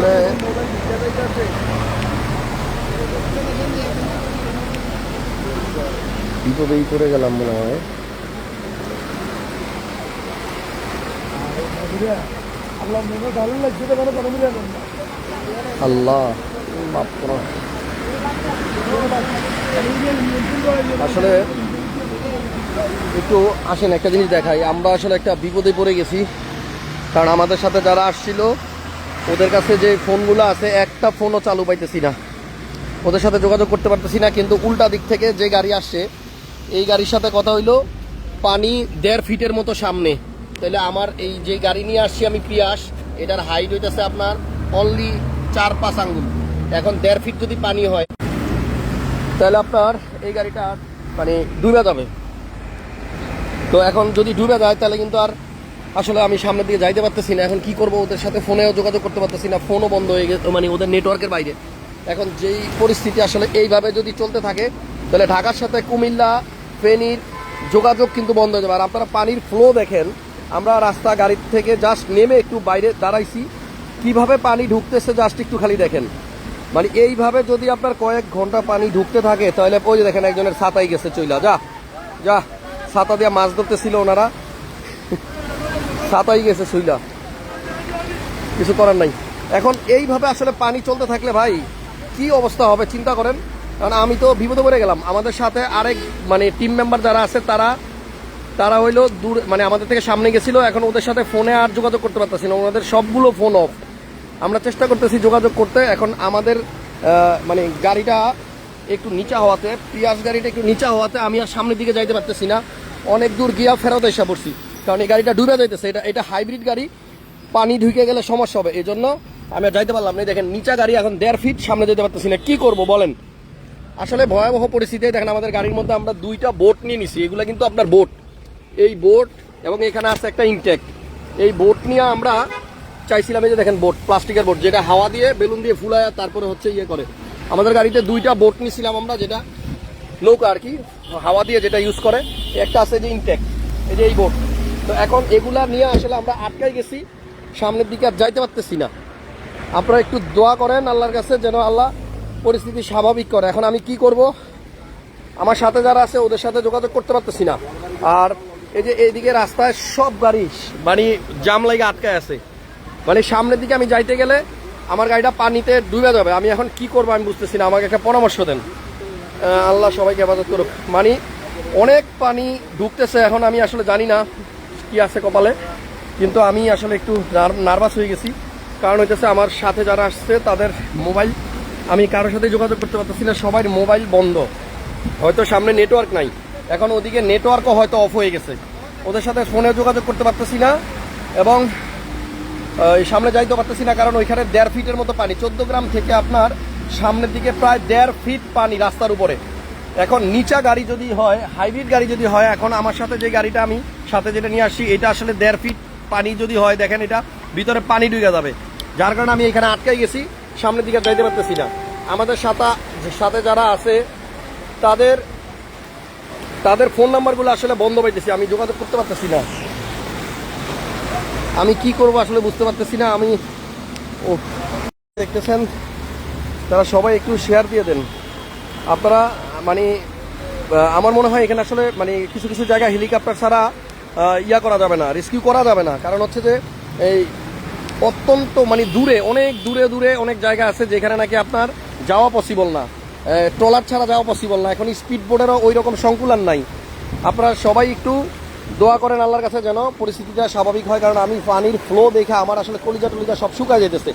আসলে বিপদেই পড়ে গেলাম মনে হয়। আল্লাহ। আসলে একটু আসেন, একটা জিনিস দেখাই। আমরা আসলে একটা বিপদে পড়ে গেছি। কারণ আমাদের সাথে যারা আসছিল ওদের কাছে যে ফোনগুলো আছে, একটা ফোনও চালু পাইতেছি না। ওদের সাথে যোগাযোগ করতে পারতেছি না, কিন্তু উল্টা দিক থেকে যে গাড়ি আসছে, এই গাড়ির সাথে কথা হইল, পানি দেড় ফিটের মতো সামনে। তাহলে আমার এই যে গাড়ি নিয়ে আসছি আমি পিয়াস, এটার হাইট হইতেছে আপনার অনলি চার পাঁচ আঙ্গুল। এখন দেড় ফিট যদি পানি হয়, তাহলে আপনার এই গাড়িটা মানে ডুবে যাবে। তো এখন যদি ডুবে যায়, তাহলে কিন্তু আর আসলে আমি সামনের দিকে যাইতে পারতেছি না, এখন কি করব ওদের সাথে ফোনেও যোগাযোগ করতে পারতেছি না, ফোনও বন্ধ হয়ে গেছে মানে ওদের নেটওয়ার্কের বাইরে। এখন যেই পরিস্থিতি আসলে এইভাবে যদি চলতে থাকে, তাহলে ঢাকার সাথে কুমিল্লা, ফেনীর যোগাযোগ কিন্তু বন্ধ হয়ে যাবে। আর আপনারা পানির ফ্লো দেখেন, আমরা রাস্তা গাড়ির থেকে জাস্ট নেমে একটু বাইরে দাঁড়াইছি। কীভাবে পানি ঢুকতেছে জাস্ট একটু খালি দেখেন। মানে এইভাবে যদি আপনার কয়েক ঘণ্টা পানি ঢুকতে থাকে, তাহলে ওই যে দেখেন একজনের ছাতাই গেছে চইলা। যা যা, ছাতা দিয়ে মাছ ধরতেছিল ওনারা। ছাতাই গেছে সুইলা কিছু করার নাই। এখন এইভাবে আসলে পানি চলতে থাকলে ভাই, কি অবস্থা হবে চিন্তা করেন? কারণ আমি তো বিপদে পড়ে গেলাম। আমাদের সাথে আরেক মানে টিম মেম্বার যারা আছে, তারা তারা হইল দূর মানে আমাদের থেকে সামনে গেছিল। এখন ওদের সাথে ফোনে আর যোগাযোগ করতে পারতেছি না। ওনাদের সবগুলো ফোন অফ আমরা চেষ্টা করতেছি যোগাযোগ করতে। এখন আমাদের মানে গাড়িটা একটু নিচা হওয়াতে পিয়াস গাড়িটা একটু নিচা হওয়াতে আমি আর সামনের দিকে যাইতে পারতেছি না। অনেক দূর গিয়া ফেরত এসে পড়ছি। কারণ এই গাড়িটা ডুবে যাইতেছে, এটা এটা হাইব্রিড গাড়ি, পানি ঢুকে গেলে সমস্যা হবে। এই জন্য আমি যাইতে পারলাম না। দেখেন, নিচা গাড়ি এখন দেড় ফিট সামনে যেতে পারতেছি না। কি করব বলেন? আসলে ভয়াবহ পরিস্থিতি। দেখেন, আমাদের গাড়ির মধ্যে আমরা দুইটা বোট নিয়ে নিছি। এগুলো কিন্তু আপনার বোট এই বোট এবং এখানে আছে একটা ইনটেক এই বোট নিয়ে আমরা চাইছিলাম এই যে দেখেন বোট প্লাস্টিকের বোট যেটা হাওয়া দিয়ে, বেলুন দিয়ে ফুলায় তারপরে হচ্ছে ইয়ে করে। আমাদের গাড়িতে দুইটা বোট নিয়েছিলাম আমরা, যেটা নৌকা আর কি, হাওয়া দিয়ে যেটা ইউজ করে। একটা আছে যে ইনটেক এই যে এই বোট তো এখন এগুলা নিয়ে আসলে আমরা আটকাই গেছি। সামনের দিকে আর যাইতে পারতেছি না। আপনারা একটু দোয়া করেন আল্লাহর কাছে যেন আল্লাহ পরিস্থিতি স্বাভাবিক করে। এখন আমি কি করব? আমার সাথে যারা আছে, ওদের সাথে যোগাযোগ করতে পারতেছি না। আর এই যে এইদিকে রাস্তায় সব গাড়ি মানে জাম লাগে আটকায় আছে। মানে সামনের দিকে আমি যাইতে গেলে আমার গাড়িটা পানিতে ডুবে যাবে। আমি এখন কি করব আমি বুঝতেছি না। আমাকে একটা পরামর্শ দেন। আল্লাহ সবাইকে হেফাজত করুক। মানে অনেক পানি ঢুকতেছে, এখন আমি আসলে জানি না। কি আছে কপালে। কিন্তু আমি আসলে একটু নার্ভাস হয়ে গেছি। কারণ হইতেছে আমার সাথে যারা আসছে, তাদের মোবাইল আমি কারোর সাথে যোগাযোগ করতে পারতেছি না, সবাই মোবাইল বন্ধ। হয়তো সামনে নেটওয়ার্ক নাই। এখন ওদিকে নেটওয়ার্কও হয়তো অফ হয়ে গেছে। ওদের সাথে ফোনে যোগাযোগ করতে পারতেছি না এবং সামনে যাইতে পারতেছি না, কারণ ওইখানে দেড় ফিটের মতো পানি। চোদ্দ গ্রাম থেকে আপনার সামনের দিকে প্রায় দেড় ফিট পানি রাস্তার উপরে। এখন নিচা গাড়ি যদি হয়, হাইব্রিড গাড়ি যদি হয়, এখন আমার সাথে যে গাড়িটা আমি, সাথে যেটা নিয়ে আসছি, এটা আসলে দেড় ফিট পানি যদি হয়, দেখেন এটা, ভিতরে পানি ঢুকে যাবে। যার কারণে আমি এখানে আটকাই গেছি, সামনের দিকে যাইতে পারতেছি না। আমাদের সাথে সাথে যারা আছে, তাদের তাদের ফোন নাম্বারগুলো আসলে বন্ধ পাইতেছি, আমি যোগাযোগ করতে পারতেছি না। আমি কি করব আসলে বুঝতে পারতেছি না, আমি, ও, দেখতেছেন, তারা সবাই একটু শেয়ার দিয়ে দেন। আপনারা মানে আমার মনে হয় এখানে আসলে মানে কিছু কিছু জায়গায় হেলিকপ্টার ছাড়া ইয়া করা যাবে না রেস্কিউ করা যাবে না। কারণ হচ্ছে যে, এই অত্যন্ত মানে দূরে, অনেক দূরে দূরে অনেক জায়গা আছে যেখানে নাকি আপনার যাওয়া পসিবল না। ট্রলার ছাড়া যাওয়া পসিবল না। এখন স্পিড বোর্ডেরও ওই রকম সংকুলান নাই। আপনারা সবাই একটু দোয়া করেন আল্লাহর কাছে যেন পরিস্থিতিটা স্বাভাবিক হয়, কারণ আমি পানির ফ্লো দেখে আমার আসলে কলিজা টলিজা সব শুকায় যেতেছে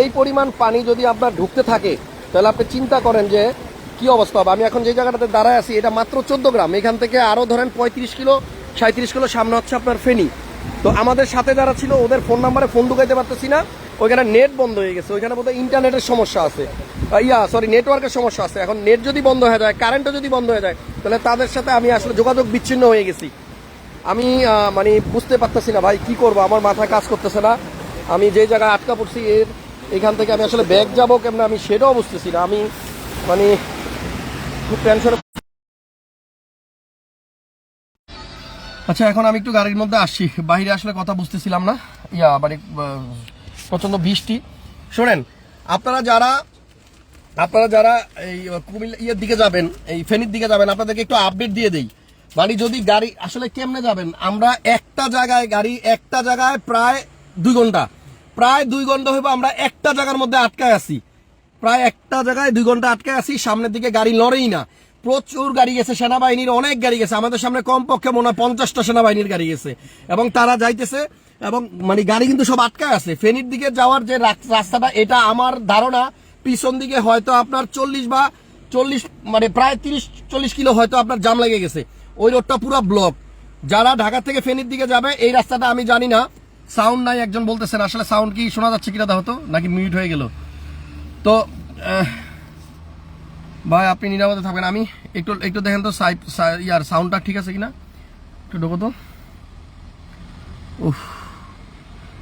এই পরিমাণ পানি যদি আপনার ঢুকতে থাকে, তাহলে আপনি চিন্তা করেন যে কি অবস্থা হবে? আমি এখন যে জায়গাটাতে দাঁড়ায় আছি, এটা মাত্র চোদ্দ গ্রাম। এখান থেকে আরও ধরেন পঁয়ত্রিশ কিলো সাঁত্রিশ কিলো সামনে হচ্ছে আপনার ফেনি। তো আমাদের সাথে যারা ছিল, ওদের ফোন নাম্বারে ফোন ঢুকাইতে পারতেছি না। ওইখানে নেট বন্ধ হয়ে গেছে। ওইখানে বোধহয় ইন্টারনেটের সমস্যা আছে। ইয়া সরি নেটওয়ার্কের সমস্যা আছে। এখন নেট যদি বন্ধ হয়ে যায় কারেন্টও যদি বন্ধ হয়ে যায়, তাহলে তাদের সাথে আমি আসলে যোগাযোগ বিচ্ছিন্ন হয়ে গেছি। আমি মানে বুঝতে পারতেছি না ভাই, কি করব? আমার মাথায় কাজ করতেছে না। আমি যে জায়গায় আটকা পড়ছি, এর, এখান থেকে আমি আসলে ব্যাগ যাব কেমন? আমি সেটাও বুঝতেছি না। আমি মানে খুব টেনশনে আচ্ছা এখন আমি একটু গাড়ির মধ্যে আসছি। বাইরে আসলে কথা বুঝতেছিলাম না। ইয়া মানে আহ, প্রচণ্ড বৃষ্টি। শোনেন আপনারা যারা আপনারা যারা এই কুমিল্লা ইয়ের দিকে যাবেন এই ফেনীর দিকে যাবেন আপনাদেরকে একটু আপডেট দিয়ে দেই। মানে যদি গাড়ি আসলে কেমনে যাবেন? আমরা একটা জায়গায় গাড়ি একটা জায়গায় প্রায় দুই ঘণ্টা। প্রায় দুই ঘণ্টা হইব আমরা একটা জায়গার মধ্যে আটকায় আছি। প্রায় একটা জায়গায় দুই ঘণ্টা আটকায় আছি, সামনের দিকে গাড়ি লড়েই না। প্রচুর গাড়ি গেছে, সেনাবাহিনীর অনেক গাড়ি গেছে। আমাদের সামনে কমপক্ষে মনে হয় পঞ্চাশটা সেনাবাহিনীর গাড়ি গেছে। এবং তারা যাইতেছে, এবং মানে গাড়ি কিন্তু সব আটকায় আছে। ফেনীর দিকে যাওয়ার যে রাস- রাস্তাটা, এটা আমার ধারণা পিছন দিকে হয়তো আপনার চল্লিশ বা চল্লিশ মানে প্রায় তিরিশ, চল্লিশ কিলো হয়তো আপনার জাম লেগে গেছে। ওই রোডটা পুরো ব্লক। যারা ঢাকা থেকে ফেনীর দিকে যাবে, এই রাস্তাটা আমি জানি না। সাউন্ড নাই, একজন বলতেছেন, আসলে সাউন্ড কি শোনা যাচ্ছে কিনা হতো নাকি মিউট হয়ে গেল? তো ভাই, আপনি নিরাপদে থাকবেন। আমি একটু একটু দেখেন তো ইয়ার সাউন্ডটা ঠিক আছে কিনা? একটু ঢোকো তো।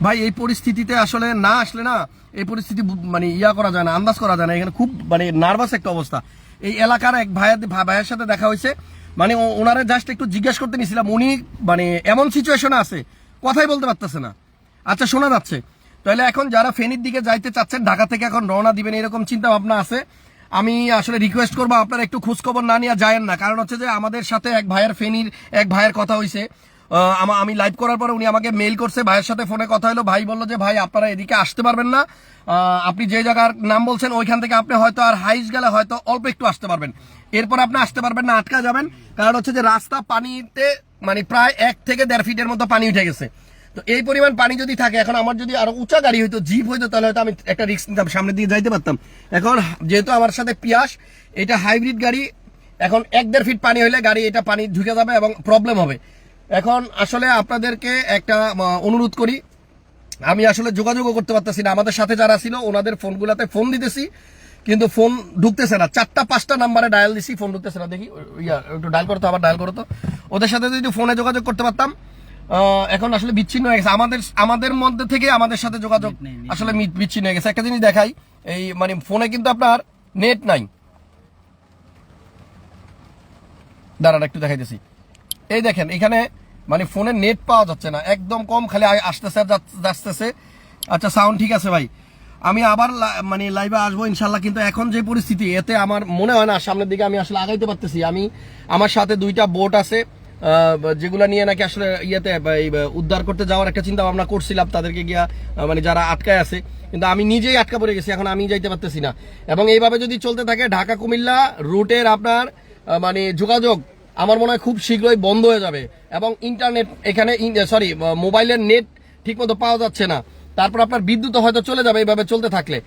ভাই, এই পরিস্থিতিতে আসলে না আসলে না, এই পরিস্থিতি মানে ইয়া করা যায় না, আন্দাজ করা যায় না। এখানে খুব মানে নার্ভাস একটা অবস্থা। এই এলাকার এক ভাইয়ের ভাইয়ের সাথে দেখা হয়েছে। মানে ওনারা জাস্ট একটু জিজ্ঞেস করতে নিছিলাম উনি মানে এমন সিচুয়েশনে আছে, কথাই বলতে পারতেছে না। আচ্ছা শোনা যাচ্ছে। তাহলে এখন যারা ফেনীর দিকে যাইতে চাচ্ছেন, ঢাকা থেকে এখন রওনা দিবেন, এরকম চিন্তা ভাবনা আছে। আমি আসলে রিকোয়েস্ট করব আপনারা একটু খোঁজখবর না নিয়ে যায়েন না, কারণ হচ্ছে যে আমাদের সাথে এক ভাইয়ের ফেনীর এক ভাইয়ের কথা হয়েছে আমি লাইভ করার পরে উনি আমাকে মেইল করছে, ভাইয়ের সাথে ফোনে কথা হলো ভাই বলল যে, ভাই, আপনারা এদিকে আসতে পারবেন না। আপনি যে জায়গার নাম বলছেন, ওইখান থেকে আপনি হয়তো আর হাইস গেলে হয়তো অল্প একটু আসতে পারবেন। এরপর আপনি আসতে পারবেন না, আটকা যাবেন। কারণ হচ্ছে যে রাস্তা পানিতে মানে প্রায় এক থেকে দেড় ফিটের মতো পানি উঠে গেছে। তো এই পরিমাণ পানি যদি থাকে, এখন আমার যদি আরও উঁচা গাড়ি হইতো, জিপ হইতো, তাহলে হয়তো আমি একটা রিস্ক নিতাম, সামনের দিকে যাইতে পারতাম। এখন যেহেতু আমার সাথে পিয়াস, এটা হাইব্রিড গাড়ি, এখন এক দেড় ফিট পানি হলে গাড়ি, এটা পানি ঢুকে যাবে এবং প্রবলেম হবে। এখন আসলে আপনাদেরকে একটা অনুরোধ করি, আমি আসলে যোগাযোগও করতে পারতেছি না। আমাদের সাথে যারা ছিল, ওনাদের ফোনগুলোতে ফোন দিতেছি, কিন্তু ফোন ঢুকতেছে না। চারটা, পাঁচটা নাম্বারে ডায়াল দিছি, ফোন ঢুকতেছে না। দেখি, ইয়া, একটু ডায়াল করতো আবার ডায়াল করতো ওদের সাথে যদি ফোনে যোগাযোগ করতে পারতাম এখন আসলে বিচ্ছিন্ন হয়ে গেছে। আমাদের আমাদের মধ্যে থেকে আমাদের সাথে যোগাযোগ আসলে বিচ্ছিন্ন হয়ে গেছে। একটা জিনিস দেখাই এই মানে ফোনে কিন্তু আপনার নেট নাই। দাঁড়ান একটু দেখাইতেছি। এই দেখেন এখানে মানে ফোনে নেট পাওয়া যাচ্ছে না। একদম কম খালি আসতেছে আসতেছে আচ্ছা সাউন্ড ঠিক আছে ভাই। আমি আবার মানে লাইভে আসব ইনশাল্লাহ কিন্তু এখন যে পরিস্থিতি এতে আমার মনে হয় না সামনের দিকে আমি আসলে আগাইতে পারতেছি। আমি আমার সাথে দুইটা বোট আছে। যেগুলা নিয়ে নাকি আসলে ইয়েতে উদ্ধার করতে যাওয়ার একটা চিন্তা ভাবনা করছিলাম তাদেরকে গিয়া মানে যারা আটকায় আছে। কিন্তু আমি নিজেই আটকা পড়ে গেছি, এখন আমি যাইতে পারতেছি না। এবং এইভাবে যদি চলতে থাকে ঢাকা কুমিল্লা রুটের আপনার মানে যোগাযোগ আমার মনে হয় খুব শীঘ্রই বন্ধ হয়ে যাবে। এবং ইন্টারনেট এখানে সরি মোবাইলের নেট ঠিকমতো পাওয়া যাচ্ছে না। তারপর আপনার বিদ্যুৎ হয়তো চলে যাবে এইভাবে চলতে থাকলে।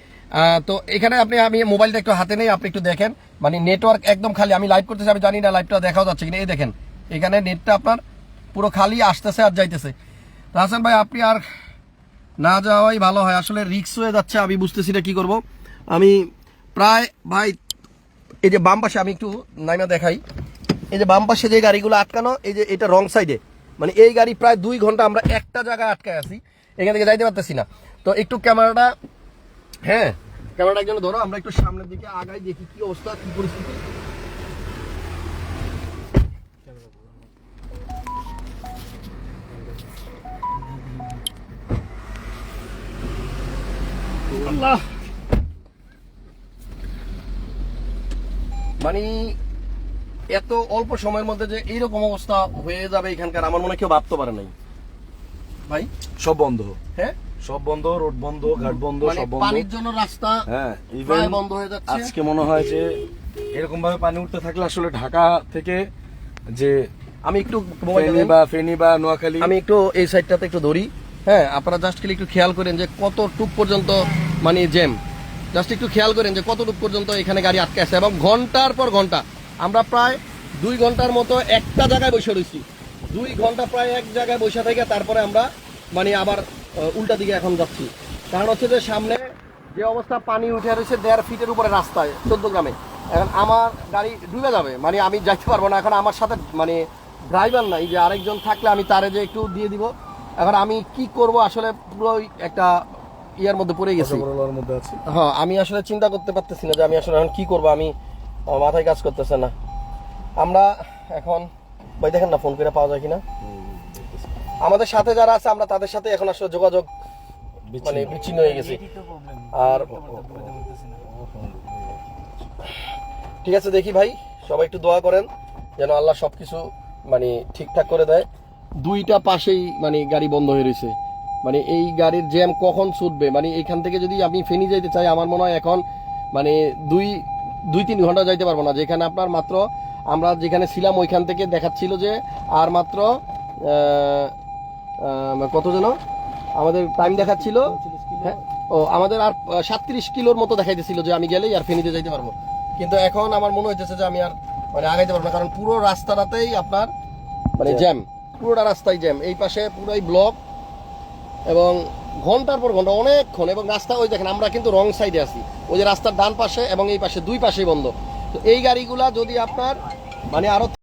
তো এখানে আপনি, আমি মোবাইলটা একটু হাতে নেই, আপনি একটু দেখেন। মানে নেটওয়ার্ক একদম খালি, আমি লাইভ করতেছি আমি জানি না লাইভটা দেখাও যাচ্ছে কিনা, এই দেখেন। এখানে নেটটা আপনার পুরো খালি আসতেছে আর যাইতেছে। হাসান ভাই, আপনি আর না যাওয়াই ভালো হয়। আসলে রিক্স হয়ে যাচ্ছে, আমি বুঝতেছি না কি করব। আমি প্রায়, ভাই, এই যে বাম পাশে আমি একটু নাইমা দেখাই। এই যে বাম পাশে যে গাড়িগুলো আটকানো, এই যে এটা রং সাইডে মানে এই গাড়ি প্রায় দুই ঘণ্টা আমরা একটা জায়গায় আটকায় আছি। এখান থেকে যাইতে পারতেছি না। তো একটু ক্যামেরাটা হ্যাঁ ক্যামেরাটা একজন ধরো, আমরা একটু সামনের দিকে আগাই, দেখি কি অবস্থা, কি পরিস্থিতি। আল্লাহ। মানে এত অল্প সময়ের মধ্যে যে এইরকম অবস্থা হয়ে যাবে এখানকার আমার মনে কেউ ভাবতে পারে নাই। ভাই? সব বন্ধ। হ্যাঁ? সব বন্ধ রোড বন্ধ ঘাট বন্ধ মানে সব বন্ধ। পানির জন্য রাস্তা হ্যাঁ প্রায় বন্ধ হয়ে যাচ্ছে। আজকে মনে হয় যে এরকম ভাবে পানি উঠতে থাকলে আসলে ঢাকা থেকে যে আমি একটু ফেনী বা ফেনী বা নোয়াখালী। আমি একটু এই সাইডটাতে একটু ধরি। হ্যাঁ আপনারা জাস্ট খালি একটু খেয়াল করেন যে কত টুক পর্যন্ত মানে জ্যাম জাস্ট একটু খেয়াল করেন যে কতটুক পর্যন্ত এখানে গাড়ি আটকে আছে এবং ঘণ্টার পর ঘণ্টা। আমরা প্রায় দুই ঘণ্টার মতো একটা জায়গায় বসে রয়েছি। দুই ঘণ্টা প্রায় এক জায়গায় বসে থেকে তারপরে আমরা মানে আবার উল্টা দিকে এখন যাচ্ছি। কারণ হচ্ছে যে সামনে যে অবস্থা পানি উঠে রয়েছে দেড় ফিটের উপরে রাস্তায়, চোদ্দ গ্রামে। এখন আমার গাড়ি ডুবে যাবে মানে আমি যাইতে পারব না। এখন আমার সাথে মানে ড্রাইভার নাই যে আরেকজন থাকলে আমি তারে যে একটু দিয়ে দিব। এখন আমি কি করব? আসলে পুরো একটা ইয়ার মধ্যে পড়ে গেছি। রসগোল্লার মধ্যে আছি। হ্যাঁ আমি আসলে চিন্তা করতে পারতেছি না যে আমি আসলে এখন কি করব আমি আমার মাথায় কাজ করতেছে না। আমরা এখন ভাই দেখেন না ফোন করে পাওয়া যায় কিনা? আমাদের সাথে যারা আছে আমরা তাদের সাথে এখন আসলে যোগাযোগ মানে বিচ্ছিন্ন হয়ে গেছে। আর ঠিক আছে দেখি ভাই সবাই একটু দোয়া করেন যেন আল্লাহ সবকিছু মানে ঠিকঠাক করে দেয়। দুইটা পাশেই মানে গাড়ি বন্ধ হয়ে রয়েছে। মানে এই গাড়ির জ্যাম কখন ছুটবে? মানে এইখান থেকে যদি আমি ফেনি যাইতে চাই আমার মনে হয় এখন মানে দুই দুই তিন ঘণ্টা যাইতে পারব না। যেখানে আপনার মাত্র আমরা যেখানে ছিলাম ওইখান থেকে দেখাচ্ছিল যে আর মাত্র কত যেন? আমাদের টাইম দেখাচ্ছিল হ্যাঁ? ও আমাদের আর সাতত্রিশ কিলোর মতো দেখাইতেছিল যে আমি গেলেই আর ফেনিতে যাইতে পারব। কিন্তু এখন আমার মনে হইতেছে যে আমি আর মানে আগাইতে পারব না কারণ পুরো রাস্তাটাতেই আপনার মানে জ্যাম পুরোটা রাস্তায় জ্যাম এই পাশে পুরোই ব্লক এবং ঘণ্টার পর ঘণ্টা, অনেকক্ষণ, এবং রাস্তা ওই দেখেন, আমরা কিন্তু রং সাইডে আছি। ওই যে রাস্তার ডান পাশে এবং এই পাশে দুই পাশেই বন্ধ। তো এই গাড়িগুলা যদি আপনার মানে আরও